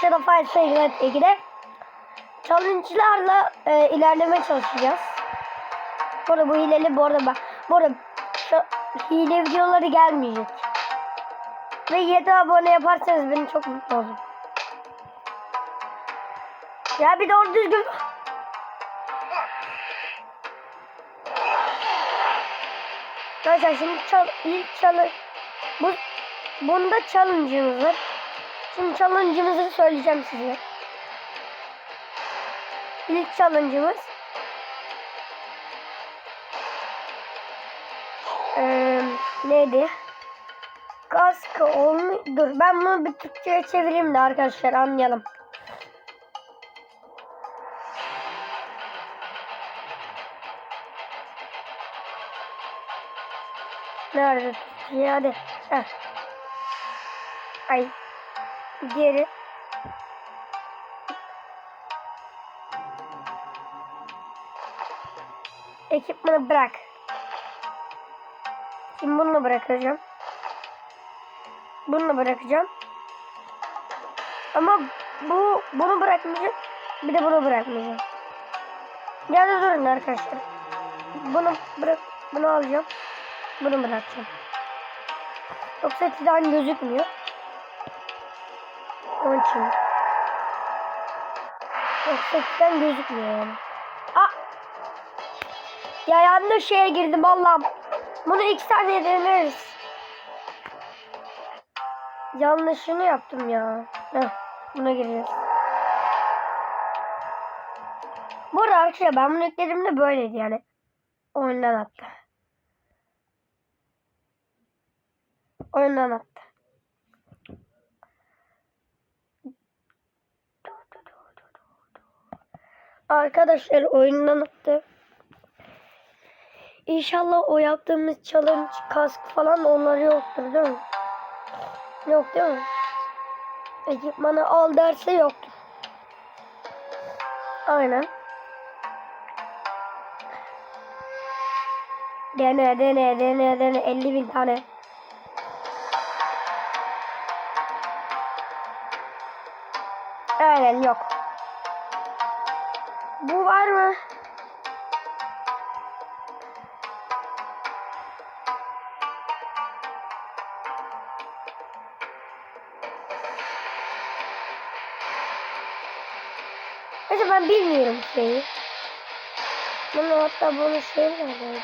Shadow Fight Segment 2'de challenge'larla e, ilerlemeye çalışacağız. Bu arada bu hileli bu arada bak. Bu arada şu hile videoları gelmeyecek. Ve 7 abone yaparsanız beni çok mutlu olurum. Ya bir doğru düzgün. Arkadaşlar şimdi çal, ilk çalı bu bunda challenge'ımız var. Şimdi challenge'ımızı söyleyeceğim size. İlk challenge'ımız Ee, neydi? Kaskı olmuş. Dur ben bunu bir Türkçe'ye çevireyim de arkadaşlar anlayalım. Nerede hadi. Heh. Ay. Geri. Ekipmanı bırak. Şimdi bunu bırakacağım. Bunu bırakacağım. Ama bu bunu bırakmayacağım. Bir de bunu bırakmayacağım. Ya da durun arkadaşlar. Bunu bırak bunu alacağım. Bunu bırakacağım. Yoksa titan gözükmüyor. Onun için. Yoksa gözükmüyor yani. Aa! Ya yanlış şeye girdim Allah'ım. Bunu iki saniye deneriz. Yanlışını yaptım ya. Heh, buna gireceğiz. Bu arada ben bunu yüklediğimde böyleydi yani. Oyundan attı. Oyundan attı. Arkadaşlar oyundan attı. İnşallah o yaptığımız challenge kask falan onları yoktur değil mi? Yok değil mi? Ekipmanı al derse yoktur. Aynen. Dene dene dene dene 50 bin tane. Aynen yok. Bu var mı? Neyse ben bilmiyorum şeyi. Bunu hatta bunu şey neredeydi?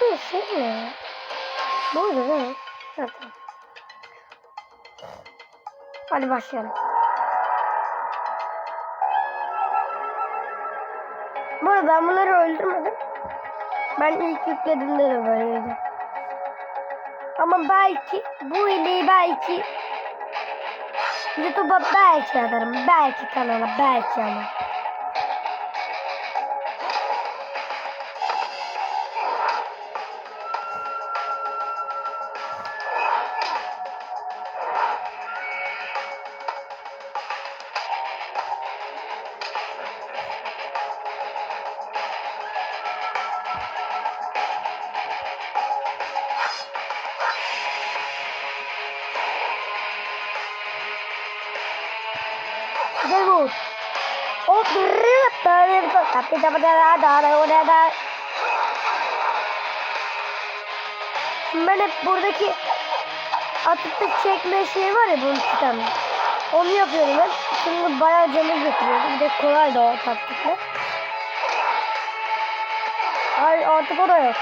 Bu şey ne? Burada değil mi? Hadi başlayalım. Bu arada ben bunları öldürmedim. Ben ilk yüklediğimde de böyleydi. Ama belki bu hileyi belki YouTube'a belki atarım. Belki kanala belki ama. Güzel bu. O böyle bir tapi tapi da da da da da. Ben hep buradaki atıp çekme şeyi var ya bunun titanı. Onu yapıyorum ben. Şimdi bayağı canı götürüyor. Bir de kolay da o taktikle. Ay artık o da yok.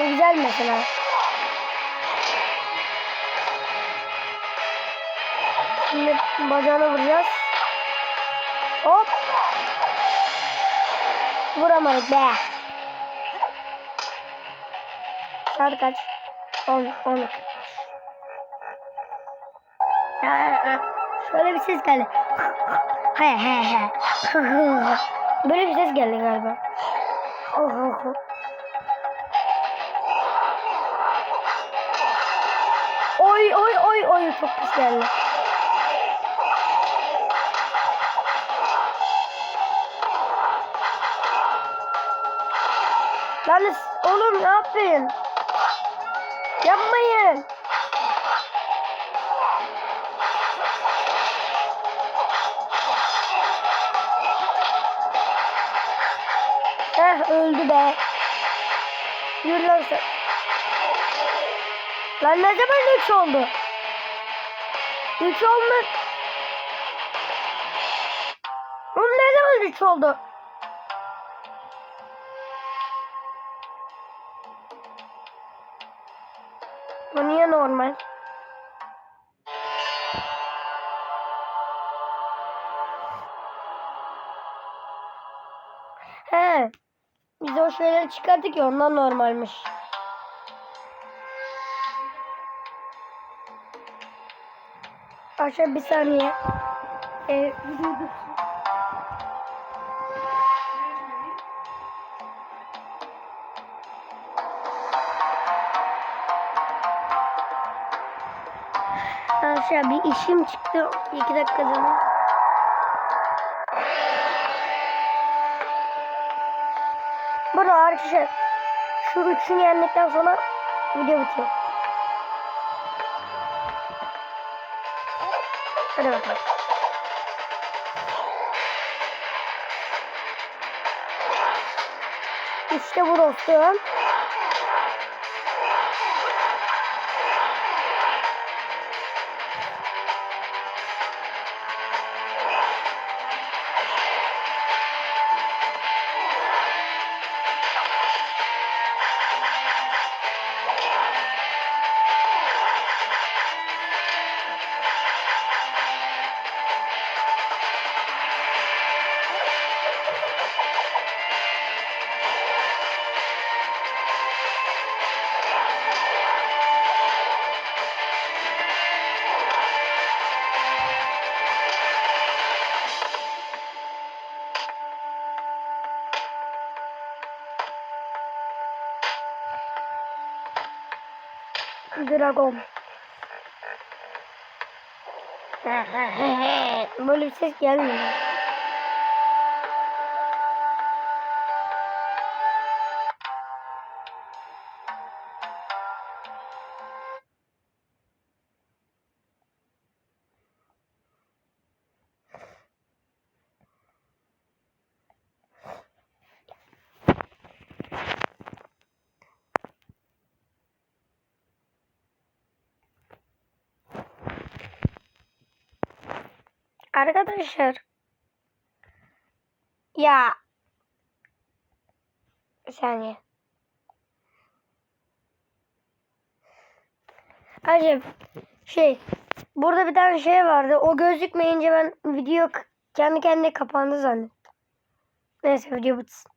O güzel mesela. Şimdi bacağına vuracağız. Hop. Vuramadık be. Saat kaç? 10, 10. Şöyle bir ses geldi. He he he. Böyle bir ses geldi galiba. Oy oy oy oy çok pis geldi. Lan oğlum ne yapayım? Yapmayın. Heh öldü be. Yürü lan sen. Lan ne zaman üç oldu? Üç oldu. Oğlum ne zaman üç oldu? Bu niye normal? He. Biz o şeyleri çıkarttık ya ondan normalmiş. Aşağı bir saniye. Ee, Aşağı bir işim çıktı. İki dakikada. Burada arkadaşlar şu üçünü yendikten sonra video bitiyor. Hadi bakalım. İşte bu dostum. Dragon. Böyle bir ses gelmiyor. Arkadaşlar. Ya. Bir saniye. Acaba şey burada bir tane şey vardı. O gözükmeyince ben video kendi kendine kapandı zannettim. Neyse video bitsin.